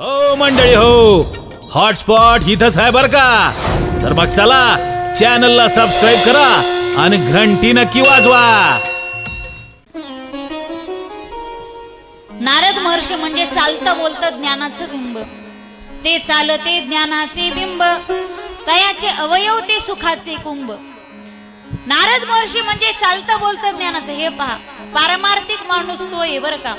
हो मंडळी हो. हॉटस्पॉट इथंच आहे बर का? तर मग चला चॅनलला सबस्क्राईब करा आणि घंटी नक्की वाजवा. नारद महर्षी म्हणजे चालतं बोलतं ज्ञानाचं बिंब. ते चालते ज्ञानाचे बिंब तयाचे अवयव ते सुखाचे कुंभ. नारद महर्षी म्हणजे चालतं बोलतं ज्ञानाचं हे पहा. पारमार्थिक माणूस तो आहे बरं का?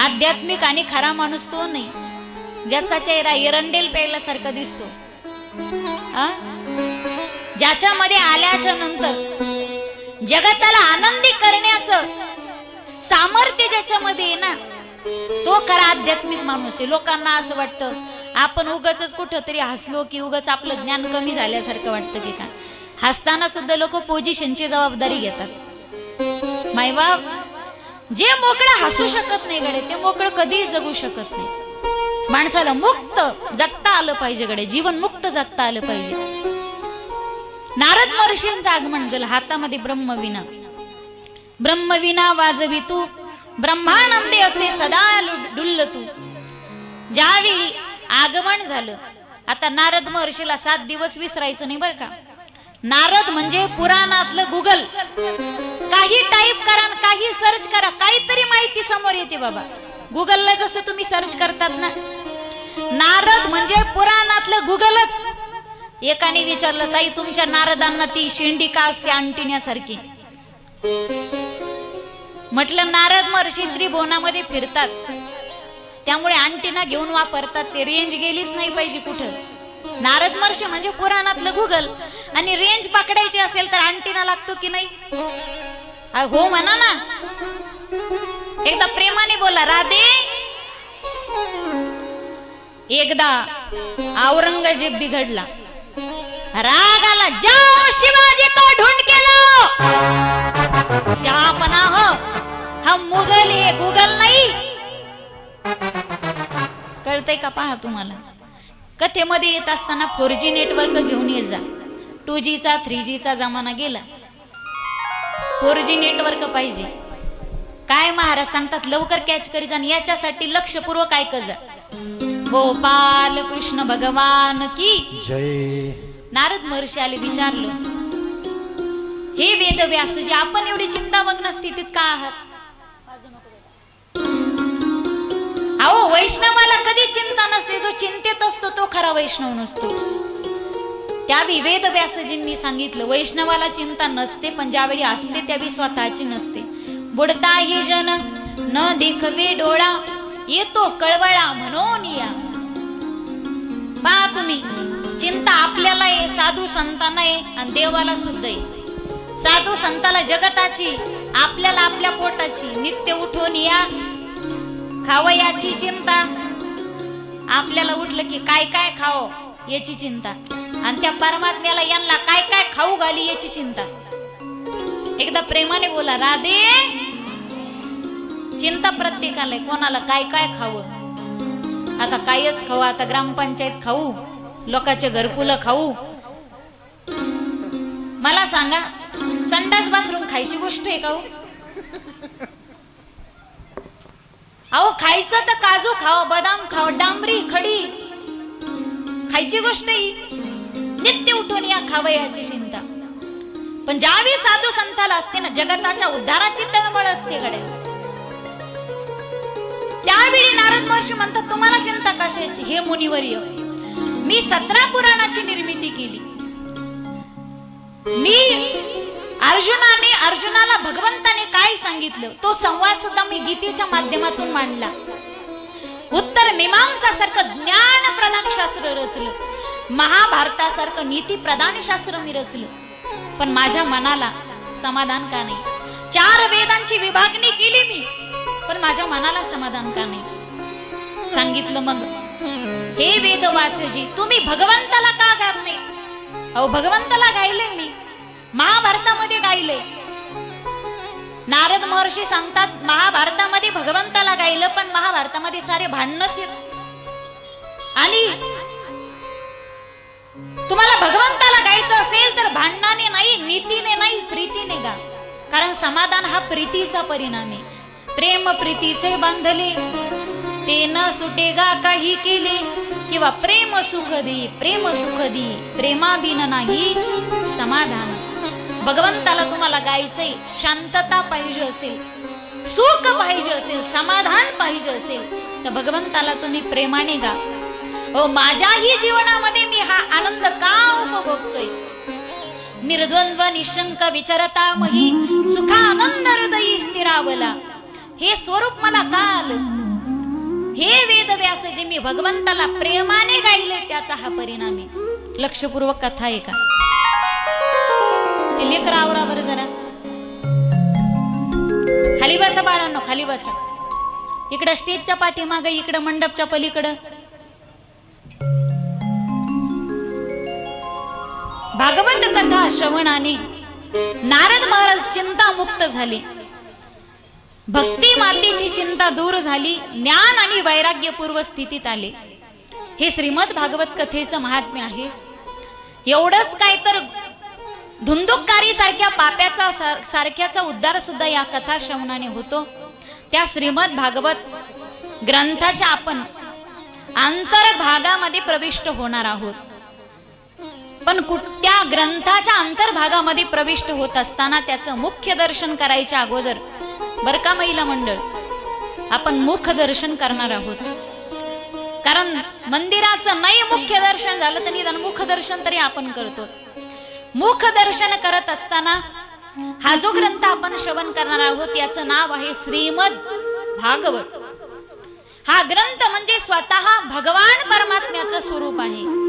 आध्यात्मिक आणि खरा माणूस तो नाही. ज्याचा चेहरा एरंडेल पेरल्यासारखा दिसतो. ज्याच्यामध्ये आल्याच्यानंतर जगताला आनंदी करण्याचं सामर्थ्य ज्याच्यामध्ये आहे ना तो खरा आध्यात्मिक माणूस आहे. लोकांना असं वाटतं आपण उगच कुठं तरी हसलो की उगाच आपलं ज्ञान कमी झाल्यासारखं वाटतं की का हसताना सुद्धा लोक पोझिशनची जबाबदारी घेतात. मायबाप जे मोकळं हसू शकत नाही गडे ते मोकळं कधीही जगू शकत नाही. माणसाला मुक्त जगता आलं पाहिजे गडे जीवन मुक्त जगता आलं पाहिजे. नारद महर्षींचं आगमन झालं हातामध्ये ब्रह्मविना ब्रह्मविना वाजवी तू ब्रह्मानंदे असे सदा डुल्ल तू. ज्यावेळी आगमन झालं आता नारद महर्षीला सात दिवस विसरायचं नाही बरं का? नारद म्हणजे पुराणातलं गुगल. काही टाईप करा सर्च करा. काहीतरी माहिती समोर येते बाबा. गुगलला जसं तुम्ही सर्च करतात ना. नारद म्हणजे पुराणातलं गुगलच एकाने विचारलं ताई तुमच्या नारदांना ती शेंडी का असते अंटिण्यासारखी म्हटलं नारद महर्षी बोनामध्ये फिरतात. त्यामुळे अंटिना घेऊन वापरतात. ते रेंज गेलीच नाही पाहिजे कुठं. नारद महर्षी म्हणजे पुराणातलं गुगल आणि रेंज पकडायची असेल तर अंटिना लागतो की नाही? हो म्हणा ना. एकदा प्रेमाने बोला राधे. एकदा औरंगजेब बिघडला. राग आला जाओ शिवाजी तो ढूंढ केलो जहापना हो हम मुघल हे गुगल नाही. कळतंय का पहा तुम्हाला? कथेमध्ये येत असताना फोर जी नेटवर्क घेऊन ये जा. टू जीचा थ्री जीचा जमाना गेला. फोर जी नेटवर्क पाहिजे. काय महाराज सांगतात लवकर कॅच करी जा याच्यासाठी लक्षपूर्वक ऐकत जा. गोपाल कृष्ण भगवान की जय. नारद महर्षी आले विचारलं हे वेद व्यासजी आपण एवढी चिंतामग्न स्थितीत का आहात. अहो वैष्णवाला कधी चिंता नसते जो चिंतेत असतो तो खरा वैष्णव नसतो. त्यावेळी वेद व्यासजींनी सांगितलं वैष्णवाला चिंता नसते पण ज्यावेळी असते त्यावेळी स्वतःची नसते. बुडता ही जन न देखवे डोळा येतो कळवळा म्हणून या. पहा तुम्ही चिंता आपल्याला आहे साधू संतांना आहे आणि देवाला सुद्धा आहे. साधू संताला जगताची आपल्याला आपल्या पोटाची नित्य उठून या. खावयाची चिंता. आपल्याला उठलं की काय काय खाव याची चिंता. आणि त्या परमात्म्याला यांना काय काय खाऊ घाली याची चिंता. एकदा प्रेमाने बोला राधे चिंता प्रत्येकाला कोणाला काय काय खावं? आता कायच खाऊ आता ग्रामपंचायत खाऊ लोकांचे घरकुलं खाऊ. मला सांगा संडास बाथरूम खायची गोष्ट आहे का हो? अहो खायचं तर काजू खाव बदाम खाव डांबरी खडी. खायची गोष्ट ही नित्य उठून या खावयाची चिंता. पण ज्यावेळी साधू संताला असते ना जगताच्या उद्धाराची तळमळ असते गड्या. त्यावेळी नारद महर्षी म्हणतात तुम्हाला चिंता कशाची? हे मुनिवर्य मी सतरा पुराणाची निर्मिती केली. मी अर्जुनाने अर्जुनाला भगवंताने काय सांगितलं? तो संवाद सुद्धा मी गीतेच्या माध्यमातून मांडला. उत्तर मीमांसा सारखं ज्ञान प्रधान शास्त्र रचलं. महाभारतासारखं नीती प्रधान शास्त्र मी रचलं. पण माझ्या मनाला समाधान का नाही? चार वेदांची विभागणी केली मी पण माझ्या मनाला समाधान का नाही? सांगितलं मग हे वेदवासजी तुम्ही भगवंताला का गात नाही अहो भगवंताला गायले मी. महाभारतामध्ये गायले नारद महर्षी सांगतात महाभारतामध्ये भगवंताला गायलं पण महाभारतामध्ये सारे भांडणच येत. आणि असेल तर भांडणाने नाही नीतीने नाही प्रीतीने गा. कारण समाधान हा प्रीतीचा परिणाम आहे. प्रेम प्रीतीचे बांधले. ते न सुटे गा काही केले. किंवा प्रेम सुख दे प्रेम सुख दे प्रेमाबिन नाही समाधान. भगवंताला तुम्हाला गायचंय शांतता पाहिजे असेल सुख पाहिजे असेल समाधान पाहिजे असेल तर भगवंताला तुम्ही प्रेमाने गा. हो माझ्याही जीवनामध्ये मी हा आनंद का उपभोगतोय? निर्द्वंद्व निशंक विचारता मही सुखानंद हृदयी स्थिरावला. हे स्वरूप मला का आलं? हे वेद व्यास जे मी भगवंताला प्रेमाने गायले त्याचा हा परिणाम आहे. लक्षपूर्वक कथा आहे का? लेकर आवरा बरं जरा. खाली बसा बाळांनो खाली बसा. इकडं स्टेजच्या पाठीमाग इकडं मंडपच्या पलीकडं. भागवत कथा श्रवणाने नारद महाराज चिंतामुक्त झाले. भक्ती मातेची चिंता दूर झाली ज्ञान आणि वैराग्यपूर्व स्थितीत आले. हे श्रीमद भागवत कथेचं महात्म्य आहे. एवढंच काय तर धुंदुककारी सारख्या पाप्याचा सार- सारख्याचा उद्धार सुद्धा या कथा श्रवणाने होतो. त्या श्रीमद भागवत ग्रंथाच्या आपण अंतर्भागामध्ये प्रविष्ट होणार आहोत. पण कुठ त्या ग्रंथाच्या अंतर्भागामध्ये प्रविष्ट होत असताना त्याचं मुख्य दर्शन करायच्या अगोदर बर का महिला मंडळ? आपण मुख दर्शन करणार आहोत. कारण मंदिराचं नाही मुख्य दर्शन झालं तर निदान मुख दर्शन तरी आपण करतो. मुख दर्शन करत असताना हा जो ग्रंथ आपण श्रवण करणार आहोत याचं नाव आहे श्रीमद भागवत. हा ग्रंथ म्हणजे स्वतः भगवान परमात्म्याचं स्वरूप आहे.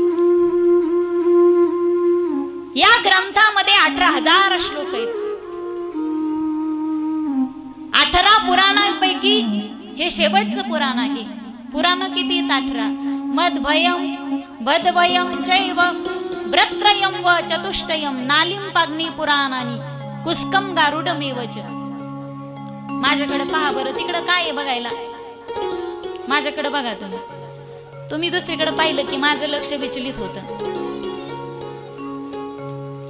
या ग्रंथामध्ये अठरा हजार श्लोक आहेत. अठरा पुराणांपैकी हे शेवटचं पुराण आहे. पुराण किती आहेत अठरा? मधभयम बधभयम जैव व्रत्रयम व चतुष्टयम नालिम पाग्नी पुराणानी कुस्कम गारुडमेवच माझ्याकडे पहा बरं तिकडं काय आहे बघायला? माझ्याकडे बघा तुम्ही. तुम्ही दुसरीकडे पाहिलं की माझं लक्ष विचलित होतं.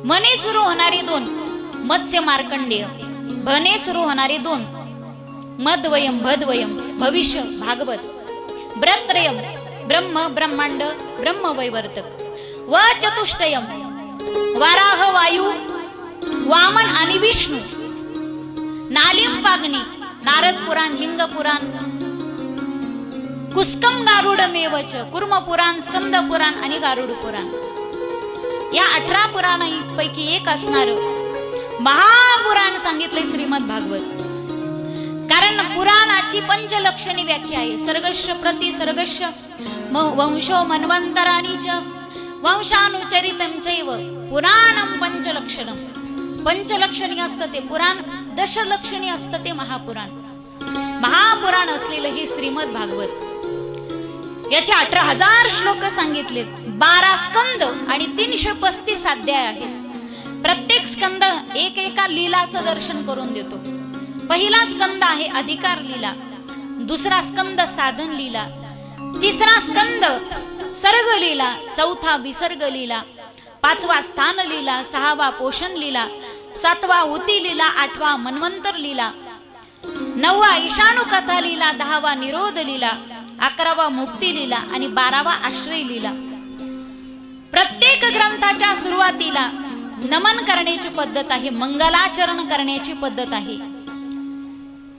मने सुरू होणारी दोन मत्स्य मार्कंडेय. भने सुरू होणारी दोन मद्वयम भद्वयम भविष्य भागवत. ब्रत्रयम ब्रह्म ब्रह्मांड ब्रह्म वैवर्तक. व चतुष्टयम वाराह वायू वामन आणि विष्णू. नालिम पागणी नारद पुराण लिंग पुराण. कुस्कम गारुड मेवच कुर्म पुराण स्कंद पुराण आणि गारुड पुराण. या अठरा पुराणांपैकी एक असणार महापुराण सांगितले श्रीमद भागवत. कारण पुराणाची पंचलक्षणी व्याख्या आहे. सर्गश प्रति सर्गश म- वंशो मन्वंतराणी च वंशानुचरितम चैव पुराणम पंचलक्षणम पंचलक्षणी असतं ते पुराण दशलक्षणी असतं ते महापुराण. महापुराण असलेलं हे श्रीमद भागवत. याचे अठरा हजार श्लोक सांगितलेत. बारा स्कंद आणि तीनशे पस्तीस अध्याय आहेत. प्रत्येक स्कंद एक एका लीलाचं दर्शन करून देतो. पहिला स्कंद आहे अधिकार लीला. दुसरा स्कंद साधन लीला. तिसरा स्कंद सर्ग लीला. चौथा विसर्ग लीला. पाचवा स्थान लीला. सहावा पोषण लीला. सातवा उती लीला. आठवा मन्वंतर लीला. नववा ईशाणू कथा लीला. दहावा निरोध लीला. अकरावा मुक्ती लिहिला आणि बारावा आश्रय लीला. प्रत्येक ग्रंथाच्या सुरुवातीला नमन करण्याची पद्धत आहे मंगलाचरण करण्याची पद्धत आहे.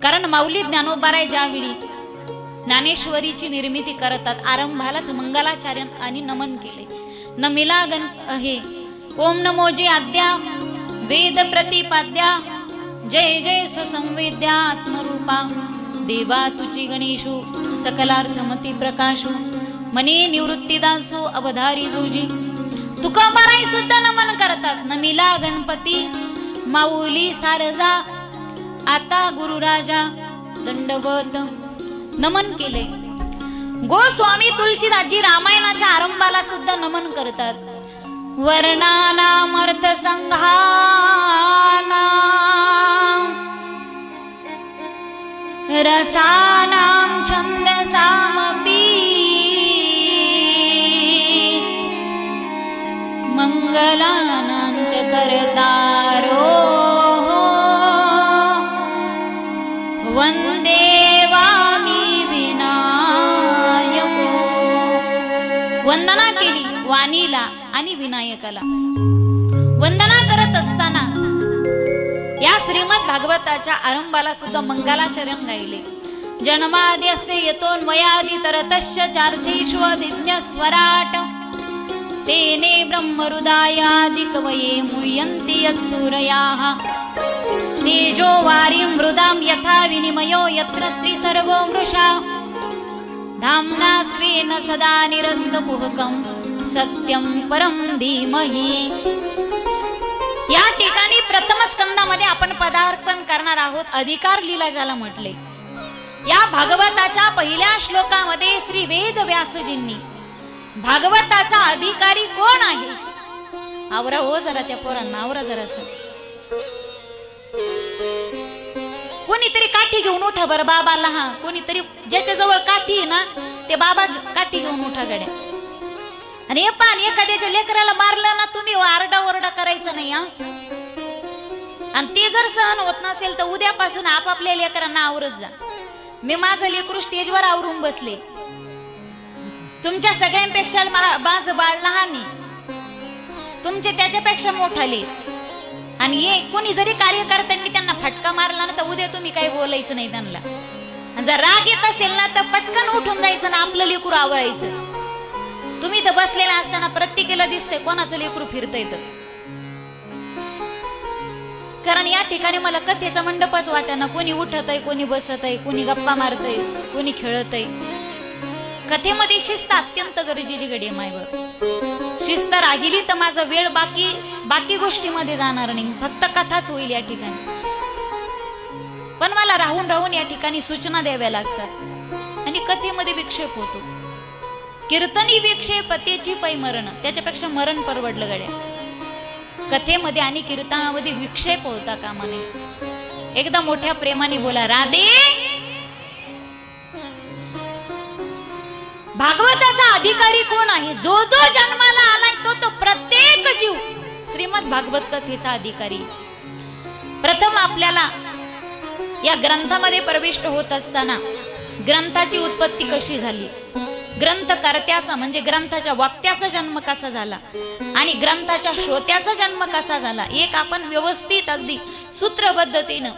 कारण माऊली ज्ञानोबाराय ज्यावेळी ज्ञानेश्वरीची निर्मिती करतात आरंभालाच मंगलाचार्य आणि नमन केले. नमिला गण हे ओम नमो जे आद्या वेद प्रतिपाद्या जय जय स्वसंवेद्या आत्मरूपा देवा तुची गणेशू सकलार्थमती प्रकाशू मने निवृत्तीदासो अवधारी जोजी. तुकोबाराई सुद्धा नमन करतात नमिला गणपती. माऊली सारजा आता गुरुराजा दंडवत. नमन केले. गोस्वामी तुलसीदासजी रामायणाच्या आरंभाला सुद्धा नमन करतात. वर्णानामर्थ संघाना रसानां छन्दसामपि मङ्गलानां च कर्तारो वन्दे वाणी विनायको। वंदना केली वाणीला आणि विनायकाला। वंदना करत असताना या श्रीमद भागवताच्या आरंभाला सुद्धा मंगलाचरण गायले जन्माद्यस्य यतोन्वयादि तरतस्य चार्थेष्वभिज्ञ स्वराट. तेने ब्रह्मरुदायादि कवये मुह्यन्ति यत्सूरयाः तेजो वारिं मृदां यथा विनिमयो यत्र त्रिसर्गो मृषा. धाम्ना स्वेन सदा निरस्तपुहकं सत्यं परं धीमहि. या ठिकाणी प्रथम स्कंदामध्ये आपण पदार्पण करणार आहोत. अधिकार लीला ज्याला म्हटले. या भागवताच्या पहिल्या श्लोकामध्ये श्री वेद व्यासजींनी भागवताचा अधिकारी कोण आहे? आवरा हो जरा त्या पोरांना आवरा जरा कोणीतरी काठी घेऊन उठा बरं बाबाला हा कोणीतरी ज्याच्या जवळ काठी आहे ना ते बाबा काठी घेऊन उठा गड्या. आणि हे पान एखाद्याच्या लेकराला मारलं ना तुम्ही आरडा ओरडा करायचं नाही हा? आणि ते जर सहन होत नसेल तर उद्यापासून आपापल्या लेकरांना आवरत जा. मी माझं लेकरू स्टेजवर आवरून बसले. तुमच्या सगळ्यांपेक्षा मा- माझं बाळ लहान तुमचे त्याच्यापेक्षा मोठाले आणि हे कोणी जरी कार्यकर्त्यांनी त्यांना फटका मारला ना तर उद्या तुम्ही काही बोलायचं नाही त्यांना. जर राग येत असेल ना तर पटकन उठून जायचं ना आपलं लेकरू आवरायचं. तुम्ही इथं बसलेला असताना प्रत्येकीला दिसतंय कोणाचं लेकरू फिरत येतं कारण या ठिकाणी मला कथेचा मंडपच वाटेना कोणी उठत आहे कोणी बसत आहे कोणी गप्पा मारतय कोणी खेळत आहे कथेमध्ये शिस्त अत्यंत गरजेची घडी आहे मायवर शिस्त राहिली तर माझा वेळ बाकी बाकी गोष्टीमध्ये जाणार नाही. फक्त कथाच होईल या ठिकाणी. पण मला राहून राहून या ठिकाणी सूचना द्याव्या लागतात. आणि कथेमध्ये विक्षेप होतो. कीर्तनी विक्षेप पतेची पै मरण त्याच्यापेक्षा मरण परवडलं गड्या. कथेमध्ये आणि कीर्तनामध्ये विक्षेप होता कामा नये एकदा मोठ्या प्रेमाने बोला राधे! भागवताचा अधिकारी कोण आहे? जो जो जन्माला आलाय तो तो प्रत्येक जीव. श्रीमद भागवत कथेचा अधिकारी. प्रथम आपल्याला या ग्रंथामध्ये प्रविष्ट होत असताना ग्रंथाची उत्पत्ती कशी झाली? ग्रंथकर्त्याचा म्हणजे ग्रंथाच्या वक्त्याचा जन्म कसा झाला? आणि ग्रंथाच्या श्रोत्याचा जन्म कसा झाला? एक आपण व्यवस्थित अगदी सूत्रबद्धतेनं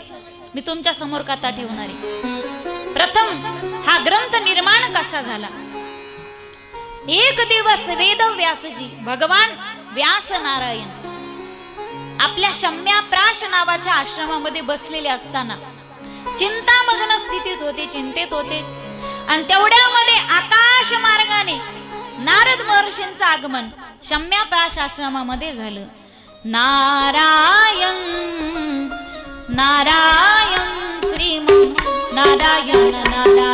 मी तुमच्यासमोर कथा ठेवणार आहे. प्रथम हा ग्रंथ निर्माण कसा झाला? एक दिवस वेद व्यासजी भगवान व्यास नारायण आपल्या शम्या प्राश नावाच्या आश्रमामध्ये बसलेले असताना चिंतामग्न स्थितीत होते चिंतेत होते. आणि तेवढ्यामध्ये आकाश मार्गाने. नारद महर्षींचं आगमन शम्या प्राश आश्रमामध्ये झालं. नारायण नारायण श्रीमन नारायण नारायण नारायण.